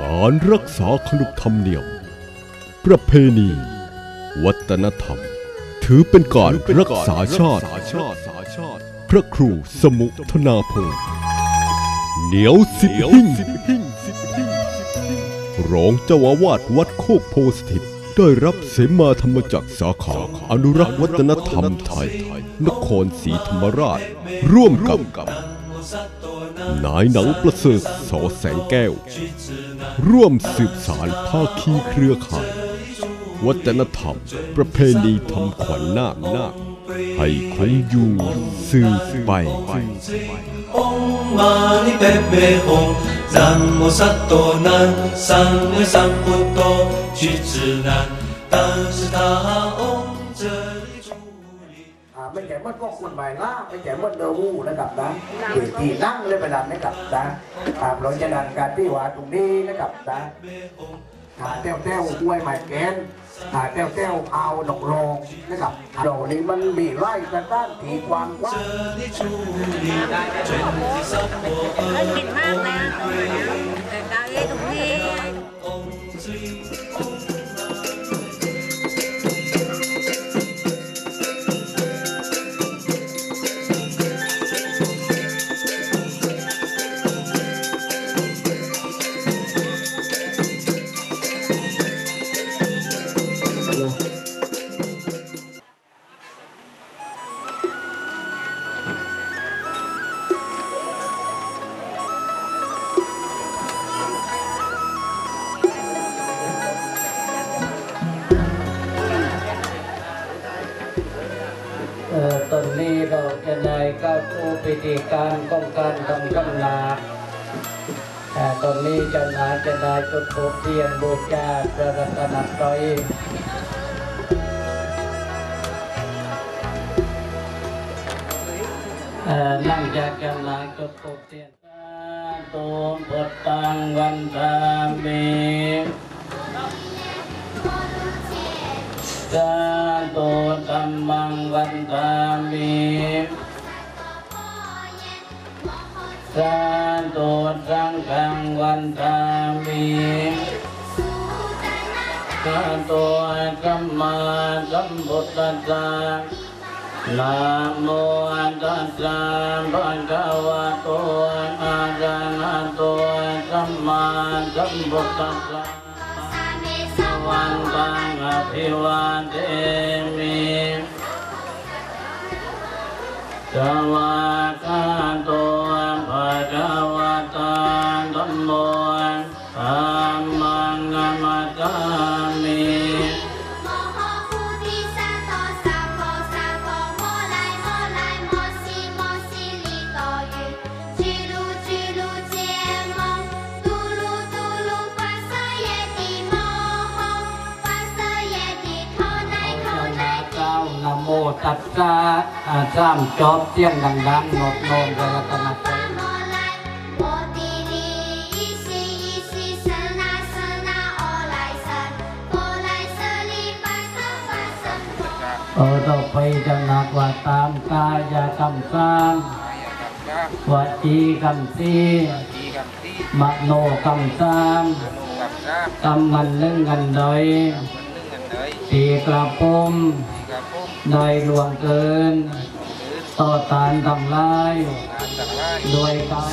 การรักษาขนบธรรมเนียม ประเพณี วัฒนธรรม ถือเป็นการรักษาชาติ พระครูสมุทนาพงศ์เหนียวสิบหิ่งรองเจ้าอาวาสวัดโคกโพสถิตได้รับเสมาธรรมจากสาขาอนุรักษ์วัฒนธรรมไทย นครศรีธรรมราช ร่วมกับนายหนังประเสริฐสอแสงแก้ว ร่วมสืบสารภาคีเครือข่าย วัฒนธรรม ประเพณีทำขวัญนาคนาคให้คงอยู่สืบไปองมานิเปเปหงนัมโมสัตโตนันสังเอสังพุตโตชิตนันตัสตาอง ม่แก่มันก็คุณหมายล่าไม่แก่มันเดอวูนะครับนะเวทีนั่งเลยไปดันนะครับนะตามเราจะดันการที่ว่าตรงนี้นะครับนะหาแต้วแต้วกล้วยหมายแกนหาแต้วแต้วเอาดอกรองนะครับดอกนี้มันมีไร่กระต้านถีกวางกว้าง Trợ Lý Chú Lý Truyền Thị Sắc Bồ น่ากินมากเลยอะ จะได้เข้าสู่พิการของการทำกำนาแต่ตอนนี้จะนาจะได้จุดธูปเทียนบูชาพระรัตนตรัยเอ่งจากจะนาจุดธูปเทียนตูมพุทธังวันตามิสาธุธัมมังวันตามิ สาธุสังฆังวันตามิสาธุสัมมาสัมพุทธัสสะนะโมตัสสะภะคะวะโตอะระหะโตสัมมาสัมพุทธัสสะวันตังอภิวาเทมิสวั ติสะโตสะโพสะโพโมไลโมไลโมซิโมซิลิโตยุจิรุจิรุเจโมตูลูตูลูปัสสะเยติโมโหปัสสะเยติโทไนโทไน เจ้านะโมตัสสะอ่าสามจบเสียงดังๆโนดโนมพระรัตนต ต่อต่อไปจัหนักว่าตามกายกรรมสร้างวาจีกรรมสีมโนกรรมสร้างกรรมมันเรื่องเงินโดยตีกระปุ่มโดยหลวงเกิน ต่อตานทำลายโดยกาย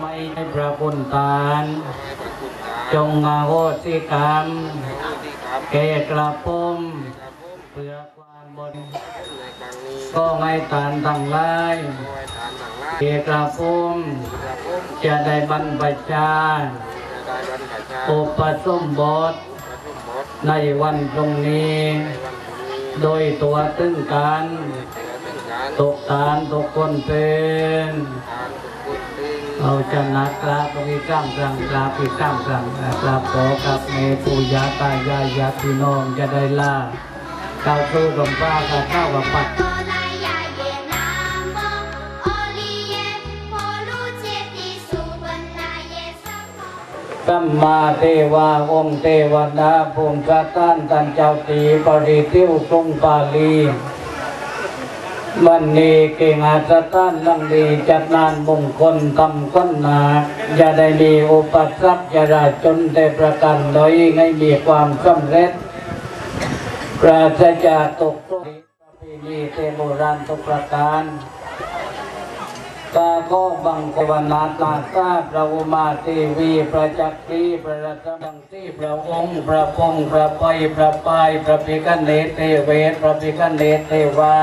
ไม่ให้ประบุญตาน จงอาโหสิกรรมแก่กระผมเพื่อความบน ก็ให้ทานทั้งหลายเกกระผมจะได้บรรพชาอุปสมบท ในวันตรงนี้ โดยตัวตึงกันตกตานตกคนเป็น เอาชนะกราบมีกล้ามกลางกราบปีกล้ามกลางกราบขอกับเมปูยาตายายญาพี่น้องจะได้ล่าเก้าตู้ลมป้ากับข้าวปัดสัมมาเทวาองค์เทวดาภูมิกตันตันเจ้าตีปริติวกรงปาลี วันนี้เก่งอาสต้านลังดีจัดงานมงคลทำก้นหนาอย่าได้มีอุปสรรคอย่าได้จนแต่ประกันโดยให้มีความสำเร็จปราศจากตกทุกข์ประเพณีเทโบราณทุกประการกาก็บังกวนาตาตาพระอุมาเทวีประจักรีประรัตมังที่พระองค์พระพงพระไปพระปายพระพิฆเนเทเวศพระพิฆเนเทวา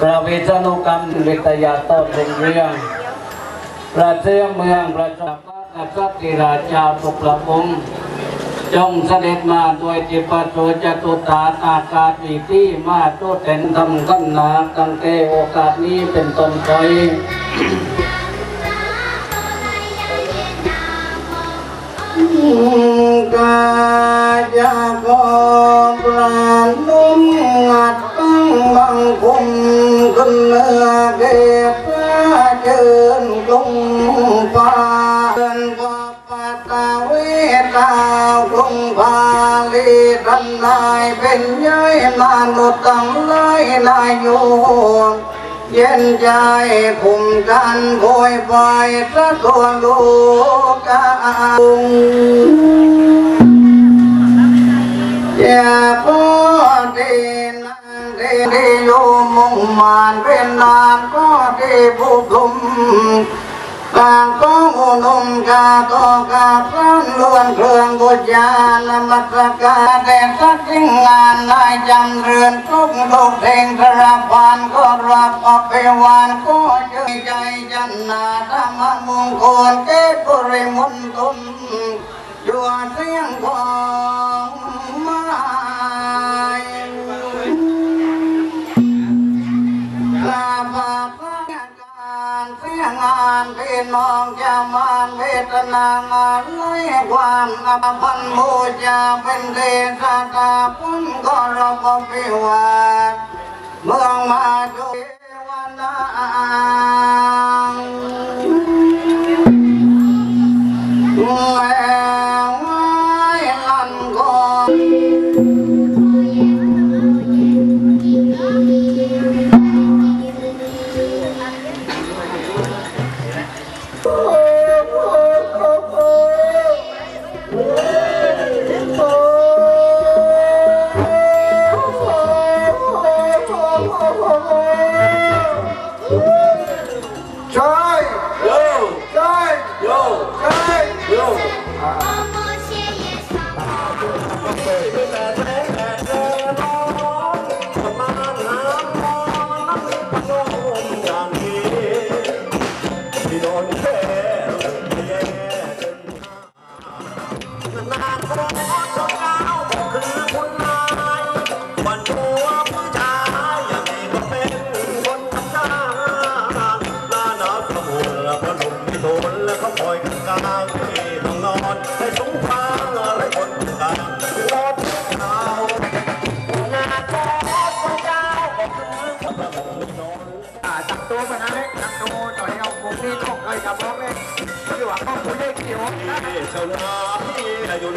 พระวิษณุกรรมวิทยาต้นรุ่งเรืองพระเสื้อเมืองพระจักรพรรดิสัตติราชาทุกพระองค์จงเสด็จมาโดยจิปโสจตุตาอากาศมีที่มาโตแทนทำกันนาตั้งแต่โอกาสนี้เป็นต้นไปกายกอง เป็นย้ายนานุตังไลนายโยมเย็นใจคุมกันโอยไปสะตัวลูกกาอย่าพอดีนังดีดีโยมมุ่งมานเป็นนานก็ดีผู้คุมต่างก็อุดมกาโตกาพรันล้ วนเครื่องบูชานมัสการแต่สักทิ้งงานนายจำเรือนทุกทุกเพลงสระพานก็รับอภิวานก็เจอใจจันนาธรรมมงคลเกศบริมณฑลดัวเสียงพอ น้องจะมานเวทนางานเลยความอภันบูชาเป็นเดชะตาพุนก็รบพิวัตเมืองมาดูวันนาแนะชาวนาพี่อยู่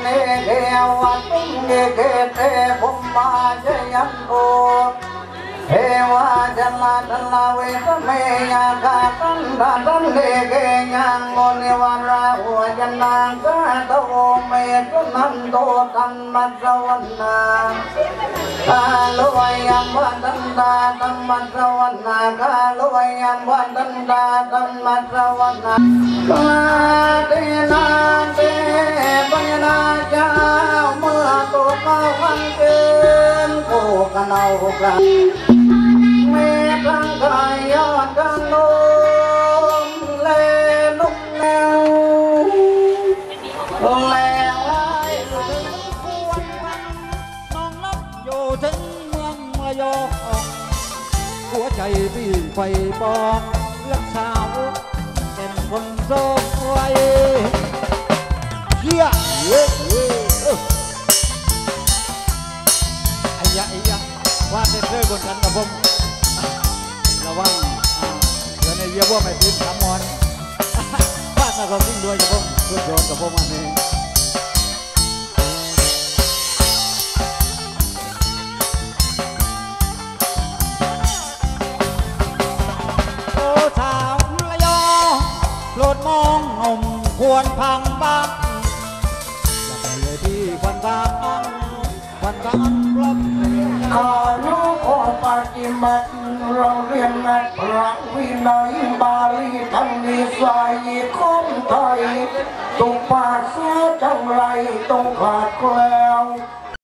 เนเกวัตุงเกเกเตภุมมาจยันโต เทวาจัลลาตัลลาเวทเมยาคาตันตาตันเดเกยังโมนิวาราหัวจันนังสาตโวเมตุนันโตตันมัสสวันนากาลุวยัมวันตันตาตัมมัสสวันนากาลุวยัมวันตันตาตัมมัสสวันนากาเตนาเตปัญญาจาเมื่อตัวเข้าวันเกินโคกลางแม่กลางกายยอดกันเอายองหัน คนโซ่ไว้เฮียเฮ้ยเฮ้ยเอ้อไอ้ยะไอ้ยะว่าเด็กเลิกบนกันกับผ เยวในเยี่ยว่าไม่ทิ้งคำมอนบ้านเราก็ทิ้งด้วยกับผมรถยนกับผมอันนี้โอ้สาวระยองโปรดมองนมควรพังบ้างอย่าไปเลยที่ควันตาอังควันตาอักลับขอนุขอ ปฏิบัติเราเรียนนักพระวินัยบาลีทั้งนิสัยของไทยตุกปาเสียจังไรต้องขาดแคลว